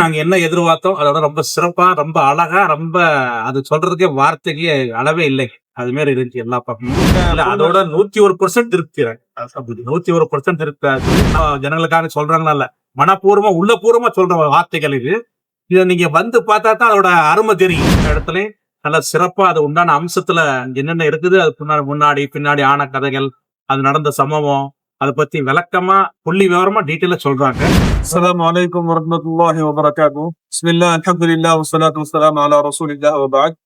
நாங்க என்ன எதிர்பார்த்தோம் அதோட ரொம்ப சிறப்பா ரொம்ப அழகா ரொம்ப அது சொல்றதுக்கே வார்த்தைக்கு அளவே இல்லை. அது மாதிரி இருந்துச்சு எல்லா பக்கமும். அதோட நூத்தி ஒரு பர்சன்ட் திருப்தி நூத்தி ஒரு பர்சன்ட் திருப்தி ஜனங்களுக்காக சொல்றாங்களா மனப்பூர்வமா உள்ளபூர்வமா சொல்ற வார்த்தைகள் இது. இதை நீங்க வந்து பார்த்தா தான் அதோட அருமை தெரியும். இந்த இடத்துல நல்ல சிறப்பா அது உண்டான அம்சத்துல என்னென்ன இருக்குது அது முன்னாடி முன்னாடி பின்னாடி ஆன கதைகள் அது நடந்த சம்பவம் அதை பத்தி விளக்கமா புள்ளி விவரமா டீட்டெயிலா சொல்றாங்க. அஸ்லாம் வலைக்கம் வரமத்துல்லாஹி வபரகாத்து. பிஸ்மில்லா அல்ஹம்துலில்லா வஸ்ஸலாத்து வஸ்ஸலாம் அலா ரசூலில்லாஹ் வபாக்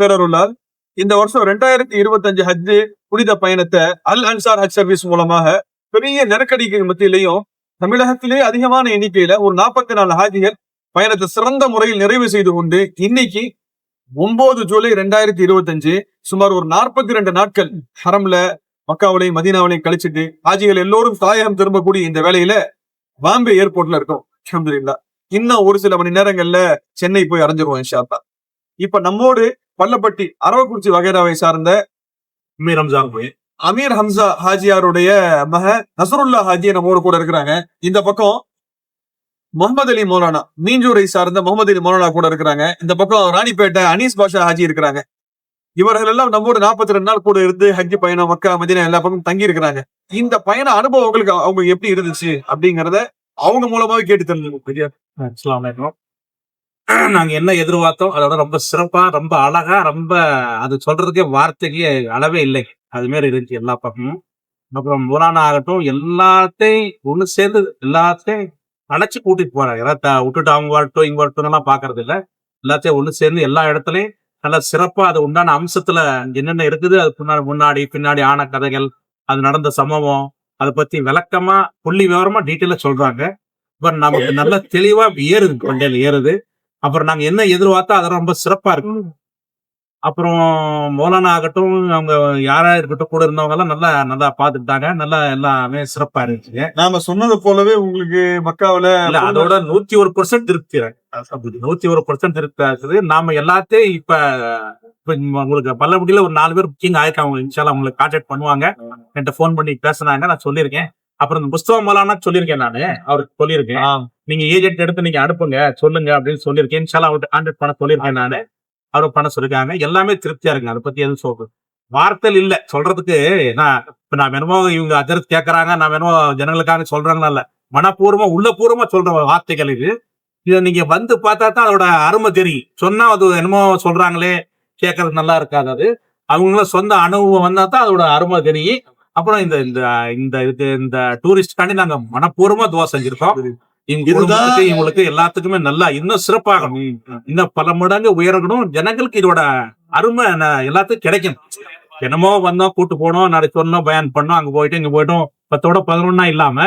பேரருளால் இந்த வருஷம் ரெண்டாயிரத்தி இருபத்தஞ்சு ஹஜ் புனித பயணத்தை அல் அன்சார் ஹஜ் சர்வீஸ் மூலமாக பெரிய நெருக்கடிக்கு மத்தியிலையும் தமிழகத்திலேயே அதிகமான எண்ணிக்கையில ஒரு நாற்பத்தி நாலு ஹாஜிகள் பயணத்தை சிறந்த முறையில் நிறைவு செய்து கொண்டு இன்னைக்கு ஒன்பது ஜூலை ரெண்டாயிரத்தி இருபத்தஞ்சு சுமார் ஒரு நாற்பத்தி ரெண்டு நாட்கள் ஹரம்ல மக்காவிலையும் மதீனாவிலையும் கழிச்சிட்டு ஹாஜிகள் எல்லோரும் தாயகம் திரும்பக்கூடிய இந்த வேலையில பாம்பே ஏர்போர்ட்ல இருக்கும். அஹமதுல்லா இன்னும் ஒரு சில மணி நேரங்கள்ல சென்னை போய் அடைஞ்சிருவோம் ஷாத்தா இப்ப நம்மோடு பள்ளப்பட்டி அரவக்குறிச்சி வகைராவை சார்ந்த அமீர் ஹம்சா போய் அமீர் ஹம்சா ஹாஜியாருடைய மக நசருல்லா ஹாஜி நம்மோடு கூட இருக்கிறாங்க. இந்த பக்கம் முகமது அலி மௌலானா மீஞ்சூரை சார்ந்த முகமது அலி மௌலானா கூட இருக்கிறாங்க. இந்த பக்கம் ராணிப்பேட்டை அனீஸ் பாஷா ஹாஜி இருக்கிறாங்க. இவர்கள் எல்லாம் ஒரு நாற்பத்தி ரெண்டு நாள் கூட இருந்து ஹஜ் பயணம் மக்கா மதினா எல்லா பக்கமும் தங்கி இருக்கிறாங்க. இந்த பயண அனுபவம் உங்களுக்கு அவங்க எப்படி இருந்துச்சு அப்படிங்கறத அவங்க மூலமாவே கேட்டு தெரிஞ்சுக்கணும் பெரிய நாங்க என்ன எதிர்பார்த்தோம்? அதோட ரொம்ப சிறப்பா ரொம்ப அழகா ரொம்ப அது சொல்றதுக்கே வார்த்தைக்கு அளவே இல்லை. அது மாதிரி இருந்துச்சு எல்லா பக்கமும். அப்புறம் புராணா ஆகட்டும் எல்லாத்தையும் ஒண்ணு சேர்ந்து எல்லாத்தையும் அணைச்சு கூட்டிட்டு போறாங்க. விட்டுட்டு அவங்க வரட்டும் இங்க வரட்டும் எல்லாம் பாக்குறது இல்லை எல்லாத்தையும் ஒண்ணு சேர்ந்து எல்லா இடத்துலயும் நல்லா சிறப்பா அது உண்டான அம்சத்துல என்னென்ன இருக்குது? அது முன்னாடி முன்னாடி பின்னாடி ஆன கதைகள் அது நடந்த சம்பவம் அதை பத்தி விளக்கமா புள்ளி விவரமா டீட்டெயிலா சொல்றாங்க. அப்புறம் நமக்கு நல்ல தெளிவா ஏறுது கொண்டையில ஏறுது. அப்புறம் நாங்க என்ன எதிர்பார்த்தா அது ரொம்ப சிறப்பா இருக்கும். அப்புறம் மௌலானா ஆகட்டும் அவங்க யாரா இருக்கட்டும் கூட இருந்தவங்க எல்லாம் நல்லா நல்லா பாத்துக்கிட்டாங்க நல்லா எல்லாமே சிறப்பா இருந்துச்சு. நாம சொன்னது போலவே உங்களுக்கு மக்காவுல அதோட நூத்தி ஒரு பர்சன்ட் திருப்தி. நூத்தி ஒரு பர்சன்ட் திருப்தி நாம எல்லாத்தையும் இப்ப உங்களுக்கு பல்லமுடியில ஒரு நாலு பேர் புக்கிங் ஆயிருக்காங்க. இன்ஷால்லா உங்களுக்கு கான்டாக்ட் பண்ணுவாங்க. என்கிட்ட ஃபோன் பண்ணி பேசுனாங்க. நான் சொல்லியிருக்கேன். அப்புறம் இந்த புஸ்தகம் மலானா சொல்லியிருக்கேன் நானு. அவருக்கு சொல்லியிருக்கேன். நீங்க ஏஜென்ட் எடுத்து நீங்க அனுப்புங்க. சொல்லுங்க அப்படின்னு சொல்லியிருக்கேன். இன்ஷால்லா அவர்கிட்ட கான்டாக்ட் பண்ண சொல்லியிருக்கேன் நானு. அவர் பண்ண சொல்லிருக்காங்க. எல்லாமே திருப்தியா இருக்குங்க. அதை பத்தி எதுவும் சொல்றது வார்த்தை இல்ல. சொல்றதுக்கு நான் இப்ப நான் என்னமோ இவங்க அதர் கேட்கறாங்க நான் என்னமோ ஜனங்களுக்காக சொல்றாங்களா இல்ல. மனப்பூர்வமா உள்ளபூர்வமா சொல்ற வார்த்தைகள் இது. இதை நீங்க வந்து பார்த்தா தான் அதோட அருமை தெரியும். சொன்னா அது என்னமோ சொல்றாங்களே. கேட்கறது நல்லா இருக்காது அது. அவங்கள சொந்த அனுபவம் வந்தா தான் அதோட அருமை தெரியும். அப்புறம் இந்த இந்த இந்த இதுக்கு இந்த டூரிஸ்ட்காண்டி நாங்க மனப்பூர்வமா துவா செஞ்சிருக்கோம். இவங்க இதுதான் குடும்பத்துக்கு இவங்களுக்கு எல்லாத்துக்குமே நல்லா இன்னும் சிறப்பாகணும். இன்னும் பல மடங்கு உயரணும். ஜனங்களுக்கு இதோட அருமை எல்லாத்துக்கும் கிடைக்கும் என்னமோ வந்தோம் கூட்டு போனோம் நாளைக்கு சொன்னோம் பயன் பண்ணோம் அங்க போயிட்டு இங்க போயிட்டோம். பத்தோட பதினொன்னா இல்லாம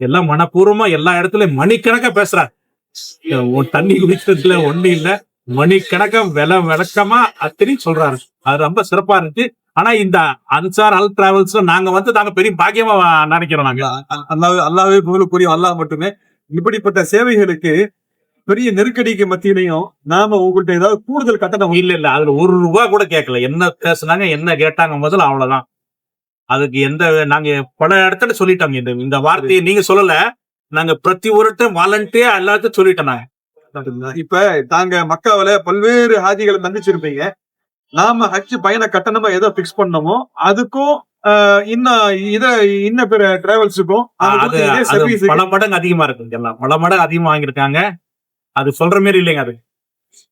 எல்லாம் மனப்பூர்வமா எல்லா இடத்துலயும் மணிக்கணக்கா உன் தண்ணி குடிக்கிறதுல ஒண்ணு இல்ல. மணிக்கணக்கா வில விளக்கமா அத்தனையும் சொல்றாரு. அது ரொம்ப சிறப்பா இருந்துச்சு. ஆனா இந்த அன்சார் அல் டிராவல்ஸ் நாங்க வந்து நாங்க பெரிய பாக்கியமா நினைக்கிறோம் நாங்க. அல்லாவே அல்லாவே புகழ் புரியும் அல்லாஹ் மட்டுமே இப்படிப்பட்ட சேவைகளுக்கு பெரிய நெருக்கடிக்கு மத்தியிலையும் நாம உங்கள்கிட்ட ஏதாவது கூடுதல் கட்டணம் இல்ல இல்ல. அதுல ஒரு ரூபா கூட கேட்கல என்ன பேசுனாங்க என்ன கேட்டாங்க முதல்ல அவ்வளவுதான். அதுக்கு எந்த நாங்க பல இடத்துல சொல்லிட்டோங்க. இந்த இந்த வார்த்தையை நீங்க சொல்லல. நாங்க பிரதி ஒருத்த வாலண்டியா எல்லாத்தையும் சொல்லிட்டோம் நாங்க இப்ப தாங்க மக்காவில பல்வேறு ஹாஜிகளை சந்திச்சிருப்பீங்க நாம ஹஜ் பயண கட்டணமா எதை பிக்ஸ் பண்ணோமோ அதுக்கும் இன்னும் இத இன்ன பிற டிராவல்ஸுக்கும் அது அது பல மடங்கு அதிகமா இருக்கு எல்லாம். பல மடங்கு அதிகமா வாங்கியிருக்காங்க. அது சொல்ற மாதிரி இல்லைங்க அது.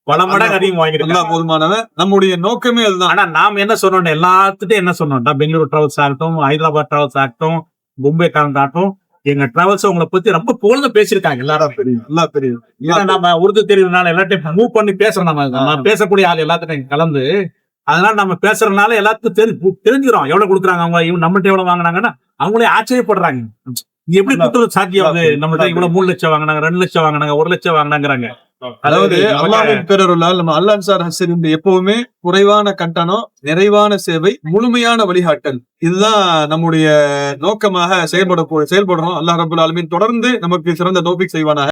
பல மடங்கு அதிகமா வாங்கியிருக்காங்க. எல்லாம் போதுமானவன் நம்முடைய நோக்கமே அதுதான். ஆனா நாம என்ன சொன்னோம் எல்லாத்துட்டும் என்ன சொன்னோம்டா பெங்களூர் டிராவல்ஸ் ஆகட்டும் ஹைதராபாத் டிராவல்ஸ் ஆகட்டும் மும்பை காரண்ட் ஆகட்டும் எங்க டிராவல்ஸ் உங்களை பத்தி ரொம்ப புகழ்ந்து பேசியிருக்காங்க எல்லாரும். நல்லா தெரியும் நம்ம உருது தெரியுதுனால எல்லாத்தையும் மூவ் பண்ணி பேசுறோம் நம்ம. நம்ம பேசக்கூடிய ஆள் எல்லாத்தையும் கலந்து அதனால நம்ம பேசுறதுனால எல்லாத்துக்கும் தெரி தெரிஞ்சுக்கிறோம். எவ்வளவு கொடுக்குறாங்க அவங்க? இவங்க நம்மள்ட்ட எவ்வளவு வாங்குனாங்கன்னா அவங்களே ஆச்சரியப்படுறாங்க. இது எப்படி கொடுத்தது சாத்தியம் அது நம்மள்ட்ட இவ்வளவு மூணு லட்சம் வாங்கினாங்க ரெண்டு லட்சம் வாங்கினாங்க ஒரு லட்சம் வாங்கினாங்கிறாங்க. அதாவது அல்லாவின் பேரருளால் நம்ம அல்லாஹ் சார் ஹசன் எப்பவுமே குறைவான கட்டணம் நிறைவான சேவை முழுமையான வழிகாட்டல். இதுதான் நம்முடைய நோக்கமாக செயல்பட செயல்படுறோம். அல்லாஹ் ரபுல் ஆலமீன் தொடர்ந்து நமக்கு சிறந்த நோபிக் செய்வானாக.